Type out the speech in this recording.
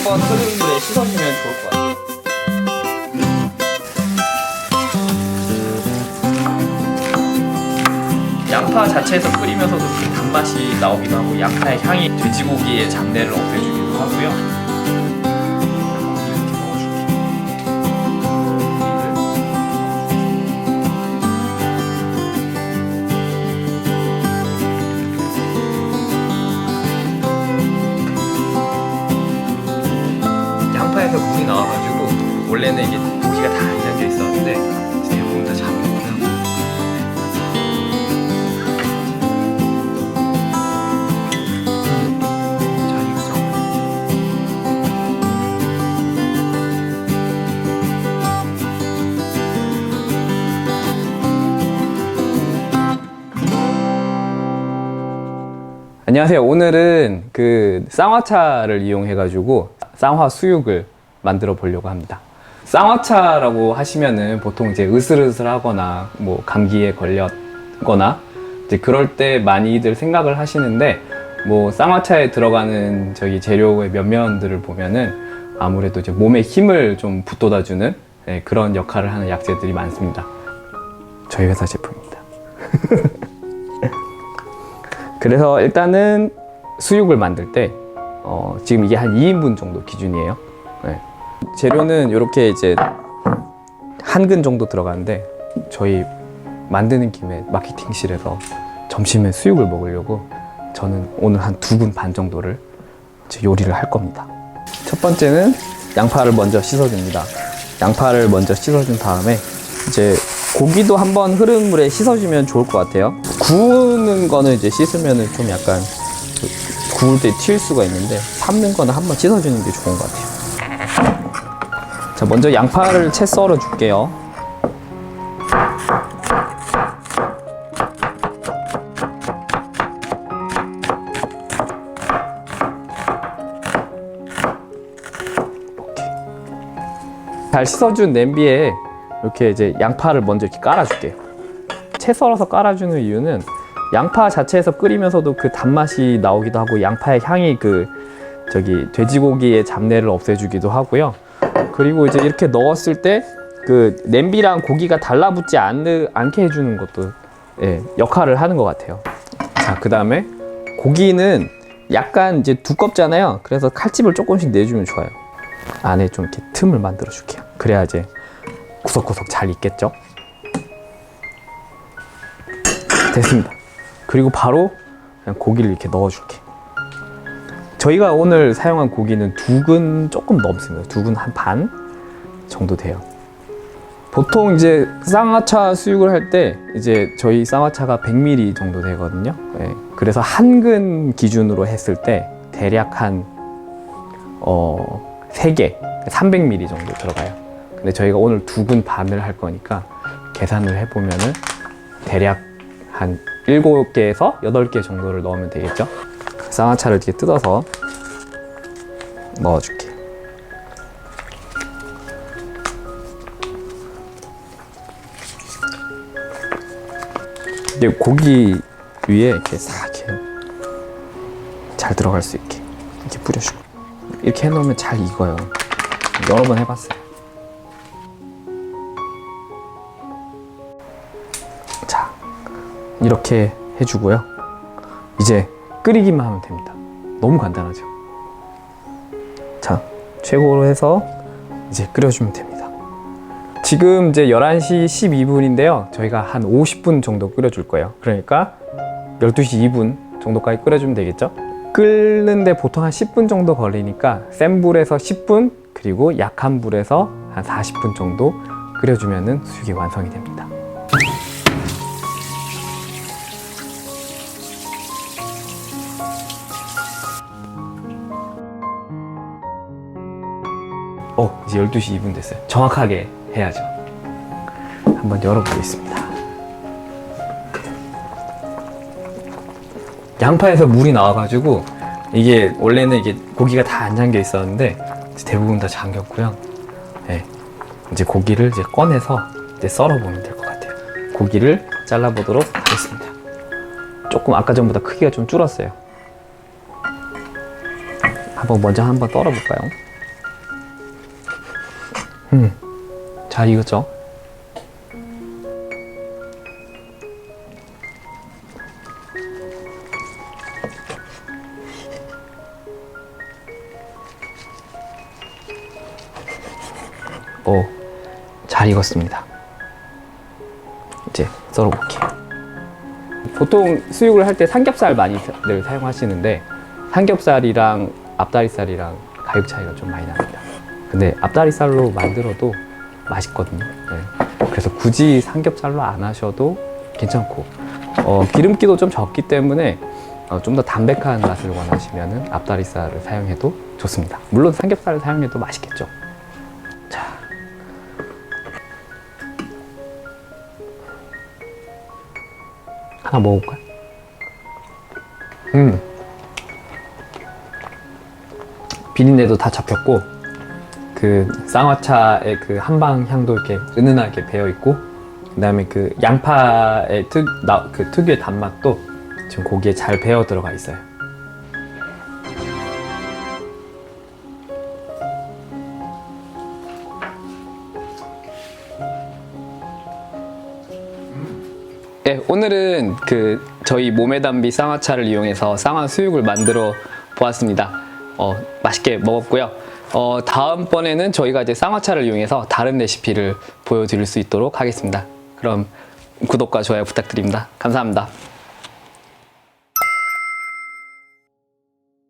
한번 끓는 물에 씻어주면 좋을 것 같아요. 양파 자체에서 끓이면서도 그 단맛이 나오기도 하고 양파의 향이 돼지고기의 잡내를 없애주기도 하고요. 원래는 이게 고기가 다안 잠겨 있었는데 이제 조금 더 잠겼고요. 자 육성. 안녕하세요. 오늘은 그 쌍화차를 이용해 가지고 쌍화 수육을 만들어 보려고 합니다. 쌍화차라고 하시면은 보통 이제 으슬으슬하거나 뭐 감기에 걸렸거나 이제 그럴 때 많이들 생각을 하시는데 뭐 쌍화차에 들어가는 저기 재료의 면면들을 보면은 아무래도 이제 몸에 힘을 좀 북돋아주는 예, 그런 역할을 하는 약재들이 많습니다. 저희 회사 제품입니다. 그래서 일단은 수육을 만들 때 어, 지금 이게 한 2인분 정도 기준이에요. 네. 재료는 이렇게 이제 한 근 정도 들어가는데 저희 만드는 김에 마케팅실에서 점심에 수육을 먹으려고 저는 오늘 한 두 근 반 정도를 요리를 할 겁니다. 첫 번째는 양파를 먼저 씻어줍니다. 양파를 먼저 씻어준 다음에 이제 고기도 한번 흐른 물에 씻어주면 좋을 것 같아요. 구우는 거는 이제 씻으면은 좀 약간 그 구울 때 튈 수가 있는데 삶는 거는 한번 씻어주는 게 좋은 것 같아요. 자, 먼저 양파를 채 썰어 줄게요. 잘 씻어준 냄비에 이렇게 이제 양파를 먼저 이렇게 깔아줄게요. 채 썰어서 깔아주는 이유는 양파 자체에서 끓이면서도 그 단맛이 나오기도 하고 양파의 향이 그 저기 돼지고기의 잡내를 없애주기도 하고요. 그리고 이제 이렇게 넣었을 때 그 냄비랑 고기가 달라붙지 않, 않게 해주는 것도 예, 역할을 하는 것 같아요. 자, 그 다음에 고기는 약간 이제 두껍잖아요. 그래서 칼집을 조금씩 내주면 좋아요. 안에 좀 이렇게 틈을 만들어 줄게요. 그래야 이제 구석구석 잘 익겠죠? 됐습니다. 그리고 바로 그냥 고기를 이렇게 넣어줄게. 저희가 오늘 사용한 고기는 두근 조금 넘습니다. 두근 한 반 정도 돼요. 보통 이제 쌍화차 수육을 할 때 이제 저희 쌍화차가 100ml 정도 되거든요. 예, 그래서 한근 기준으로 했을 때 대략 한 어, 3개, 300ml 정도 들어가요. 근데 저희가 오늘 두근 반을 할 거니까 계산을 해보면은 대략 한 7개에서 8개 정도를 넣으면 되겠죠? 쌍화차를 이렇게 뜯어서 넣어줄게. 이제 고기 위에 이렇게 싹 이렇게 잘 들어갈 수 있게 이렇게 뿌려주고 이렇게 해놓으면 잘 익어요. 여러 번 해봤어요. 자, 이렇게 해주고요. 이제 끓이기만 하면 됩니다. 너무 간단하죠. 자, 최고로 해서 이제 끓여주면 됩니다. 지금 이제 11시 12분인데요. 저희가 한 50분 정도 끓여줄 거예요. 그러니까 12시 2분 정도까지 끓여주면 되겠죠? 끓는데 보통 한 10분 정도 걸리니까 센 불에서 10분 그리고 약한 불에서 한 40분 정도 끓여주면 수육이 완성이 됩니다. 어, 이제 12시 2분 됐어요. 정확하게 해야죠. 한번 열어보겠습니다. 양파에서 물이 나와가지고 이게 원래는 이게 고기가 다 안 잠겨 있었는데 대부분 다 잠겼고요. 네, 이제 고기를 이제 꺼내서 이제 썰어보면 될 것 같아요. 고기를 잘라보도록 하겠습니다. 조금 아까 전보다 크기가 좀 줄었어요. 한번 먼저 한번 썰어볼까요? 음, 잘 익었죠? 오, 잘 익었습니다. 이제 썰어볼게요. 보통 수육을 할 때 삼겹살 많이들 사용하시는데 삼겹살이랑 앞다리살이랑 가격 차이가 좀 많이 납니다. 근데 앞다리살로 만들어도 맛있거든요. 네. 그래서 굳이 삼겹살로 안 하셔도 괜찮고 어, 기름기도 좀 적기 때문에 어, 좀 더 담백한 맛을 원하시면 앞다리살을 사용해도 좋습니다. 물론 삼겹살을 사용해도 맛있겠죠. 자, 하나 먹어볼까요? 음. 비린내도 다 잡혔고 그 쌍화차의 그 한방 향도 이렇게 은은하게 배어 있고 그다음에 그 양파의 특, 나, 그 특유의 단맛도 지금 고기에 잘 배어 들어가 있어요. 네, 오늘은 그 저희 몸에 담비 쌍화차를 이용해서 쌍화 수육을 만들어 보았습니다. 어, 맛있게 먹었고요. 어, 다음번에는 저희가 이제 쌍화차를 이용해서 다른 레시피를 보여드릴 수 있도록 하겠습니다. 그럼 구독과 좋아요 부탁드립니다. 감사합니다.